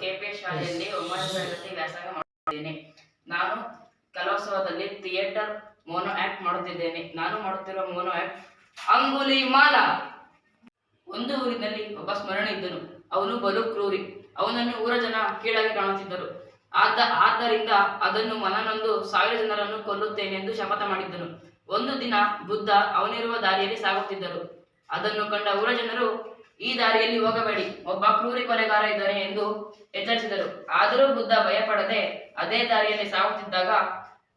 KPS ಶಾಲೆಯಲ್ಲಿ ತರಗತಿ ವ್ಯಾಸಂಗ ಮಾಡುತ್ತಿದ್ದೇನೆ. ನಾನು ಕಲೋತ್ಸವದಲ್ಲಿ ಥಿಯೇಟರ್ ಮೋನೋ ಆಕ್ಟ್ ಮಾಡುತ್ತಿದ್ದೇನೆ. ನಾನು ಮಾಡುತ್ತಿರುವ ಮೋನೋ ಆಕ್ಟ್ ಅಂಗುಲಿ ಮಾಲ. ಒಂದು ಊರಿನಲ್ಲಿ ಒಬ್ಬ ಸ್ಮರಣೆ ಇದ್ದನು. ಅವನು ಬಲು ಕ್ರೂರಿ. ಅವನನ್ನು ಊರ ಜನ ಕೀಳಾಗಿ ಕಾಣುತ್ತಿದ್ದರು. ಆದ ಆದ್ದರಿಂದ ಅದನ್ನು ಮನನೊಂದು ಸಾವಿರ ಜನರನ್ನು ಕೊಲ್ಲುತ್ತೇನೆಂದು ಶಪಥ ಮಾಡಿದ್ದನು. ಒಂದು ದಿನ ಬುದ್ಧ ಅವನಿರುವ ದಾರಿಯಲ್ಲಿ ಸಾಗುತ್ತಿದ್ದರು. ಅದನ್ನು ಕಂಡ ಊರ ಜನರು ಈ ದಾರಿಯಲ್ಲಿ ಹೋಗಬೇಡಿ. ಒಬ್ಬ ಕ್ರೂರಿ ಕೊಲೆಗಾರ ಇದ್ದಾನೆ ಎಂದು ಎಚ್ಚರಿಸಿದರು. ಆದರೂ ಬುದ್ಧ ಭಯಪಡದೆ ಅದೇ ದಾರಿಯಲ್ಲಿ ಸಾಗುತ್ತಿದ್ದಾಗ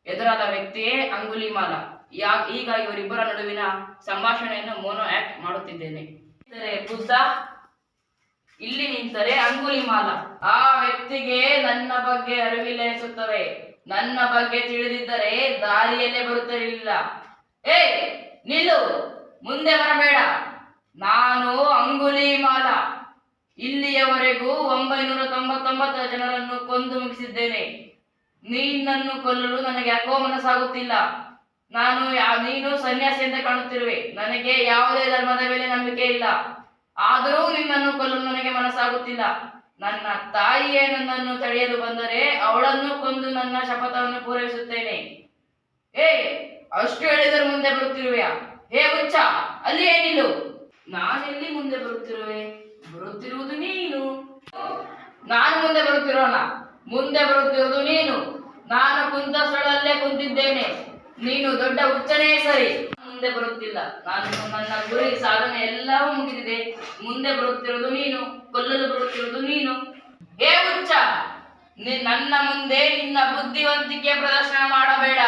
ಎದುರಾದ ವ್ಯಕ್ತಿಯೇ ಅಂಗುಲಿಮಾಲ. ಯಾ, ಈಗ ಇವರಿಬ್ಬರ ನಡುವಿನ ಸಂಭಾಷಣೆಯನ್ನು ಮೋನೋ ಆಕ್ಟ್ ಮಾಡುತ್ತಿದ್ದೇನೆ. ಬುದ್ಧ, ಇಲ್ಲಿ ನಿಂತರೆ ಅಂಗುಲಿಮಾಲ. ಆ ವ್ಯಕ್ತಿಗೆ ನನ್ನ ಬಗ್ಗೆ ಅರಿವಿಲ್ಲ ನನ್ನ ಬಗ್ಗೆ ತಿಳಿದಿದ್ದರೆ ದಾರಿಯಲ್ಲೇ ಬರುತ್ತಿರಲಿಲ್ಲ ಏ ನಿಲ್ಲು! ಮುಂದೆ ಬರಬೇಡ. ನಾನು ಅಂಗುಲಿಮಾಲ ಇಲ್ಲಿಯವರೆಗೂ ಒಂಬೈನೂರ ತೊಂಬತ್ತೊಂಬತ್ತು ಜನರನ್ನು ಕೊಂದು ಮುಗಿಸಿದ್ದೇನೆ. ನೀನನ್ನು ಕೊಲ್ಲಲು ನನಗೆ ಯಾಕೋ ಮನಸ್ಸಾಗುತ್ತಿಲ್ಲ. ನಾನು ನೀನು ಸನ್ಯಾಸಿಯಂತೆ ಕಾಣುತ್ತಿರುವೆ. ನನಗೆ ಯಾವುದೇ ಧರ್ಮದ ಮೇಲೆ ನಂಬಿಕೆ ಇಲ್ಲ. ಆದರೂ ನಿನ್ನನ್ನು ಕೊಲ್ಲಲು ನನಗೆ ಮನಸ್ಸಾಗುತ್ತಿಲ್ಲ. ನನ್ನ ತಾಯಿಯೇ ನನ್ನನ್ನು ತಡೆಯಲು ಬಂದರೆ ಅವಳನ್ನು ಕೊಂದು ನನ್ನ ಶಪಥವನ್ನು ಪೂರೈಸುತ್ತೇನೆ. ಏ, ಅಷ್ಟು ಹೇಳಿದರೂ ಮುಂದೆ ಬರುತ್ತಿರುವೆಯಾ? ಹೇ ಹುಚ್ಚ, ಅಲ್ಲಿ ಏನಿಲ್ಲ? ನಾನೆಲ್ಲಿ ಮುಂದೆ ಬರುತ್ತಿರುವೆ. ಬರುತ್ತಿರುವುದು ನೀನು. ನಾನು ಮುಂದೆ ಬರುತ್ತಿರೋಣ ಮುಂದೆ ಬರುತ್ತಿರುವುದು ನೀನು. ನಾನು ಕುಂತ ಸ್ಥಳದಲ್ಲೇ ಕುಂತಿದ್ದೇನೆ. ನೀನು ದೊಡ್ಡ ಹುಚ್ಚನೇ ಸರಿ. ಮುಂದೆ ಬರುತ್ತಿಲ್ಲ. ನಾನು ನನ್ನ ಗುರಿ, ಸಾಧನೆ ಎಲ್ಲವೂ ಮುಗಿದಿದೆ. ಮುಂದೆ ಬರುತ್ತಿರುವುದು ನೀನು. ಕೊಲ್ಲಲು ಬರುತ್ತಿರುವುದು ನೀನು. ಹೇ ಹುಚ್ಚ! ನನ್ನ ಮುಂದೆ ನಿನ್ನ ಬುದ್ಧಿವಂತಿಕೆ ಪ್ರದರ್ಶನ ಮಾಡಬೇಡ.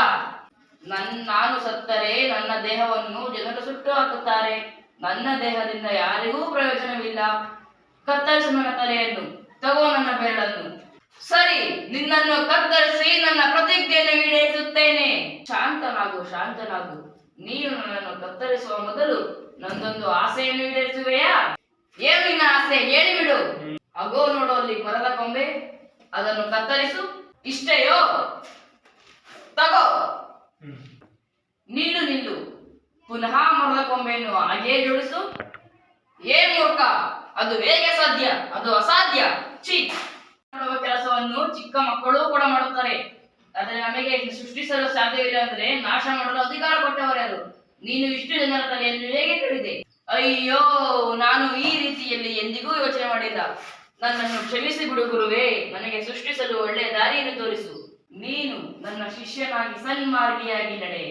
ನನ್ನ ನಾನು ಸತ್ತರೆ ನನ್ನ ದೇಹವನ್ನು ಜನರು ಸುಟ್ಟು ಹಾಕುತ್ತಾರೆ. ನನ್ನ ದೇಹದಿಂದ ಯಾರಿಗೂ ಪ್ರಯೋಜನವಿಲ್ಲ. ಕತ್ತರಿಸು ನನ್ನ ತಲೆಯನ್ನು ತಗೋ ನನ್ನ ಬೆರಳನ್ನು. ಸರಿ ನಿನ್ನನ್ನು ಕತ್ತರಿಸಿ ನನ್ನ ಪ್ರತಿಜ್ಞೆಯನ್ನು ಈಡೇರಿಸುತ್ತೇನೆ. ಶಾಂತನಾಗು ಶಾಂತನಾಗು. ನೀನು ನನ್ನನ್ನು ಕತ್ತರಿಸುವ ಮೊದಲು ನಂದೊಂದು ಆಸೆಯನ್ನು ಈಡೇರಿಸುವೆಯಾ? ಏನು ನಿನ್ನ ಆಸೆ ಹೇಳಿಬಿಡು ಅಗೋ ನೋಡು ಅಲ್ಲಿ ಮರದ ಕೊಂಬೆ ಅದನ್ನು ಕತ್ತರಿಸು. ಇಷ್ಟೆಯೋ? ತಗೋ. ನಿಲ್ಲು ನಿಲ್ಲು. ಪುನಃ ಮರದ ಕೊಂಬೆಯನ್ನು ಹಾಗೆಯೇ ಜೋಡಿಸು. ಏ ಮೂರ್ಖ? ಅದು ಹೇಗೆ ಸಾಧ್ಯ ಅದು ಅಸಾಧ್ಯ. ಚಿ ಮಾಡುವ ಕೆಲಸವನ್ನು ಚಿಕ್ಕ ಮಕ್ಕಳು ಕೂಡ ಮಾಡುತ್ತಾರೆ. ಆದರೆ ನಮಗೆ ಸೃಷ್ಟಿಸಲು ಸಾಧ್ಯವಿಲ್ಲ ಅಂದ್ರೆ ನಾಶ ಮಾಡಲು ಅಧಿಕಾರ ಕೊಟ್ಟವರ್ಯಾರು ನೀನು ಇಷ್ಟು ಜನರ ತಲೆಯನ್ನು ಹೇಗೆ ಕೇಳಿದೆ ಅಯ್ಯೋ, ನಾನು ಈ ರೀತಿಯಲ್ಲಿ ಎಂದಿಗೂ ಯೋಚನೆ ಮಾಡಿಲ್ಲ. ನನ್ನನ್ನು ಕ್ಷಮಿಸಿ ಬಿಡು ಗುರುವೇ. ನನಗೆ ಸೃಷ್ಟಿಸಲು ಒಳ್ಳೆಯ ದಾರಿಯನ್ನು ತೋರಿಸು. ನೀನು ನನ್ನ ಶಿಷ್ಯನಾಗಿ ಸನ್ಮಾರ್ಗಿಯಾಗಿ ನಡೆ.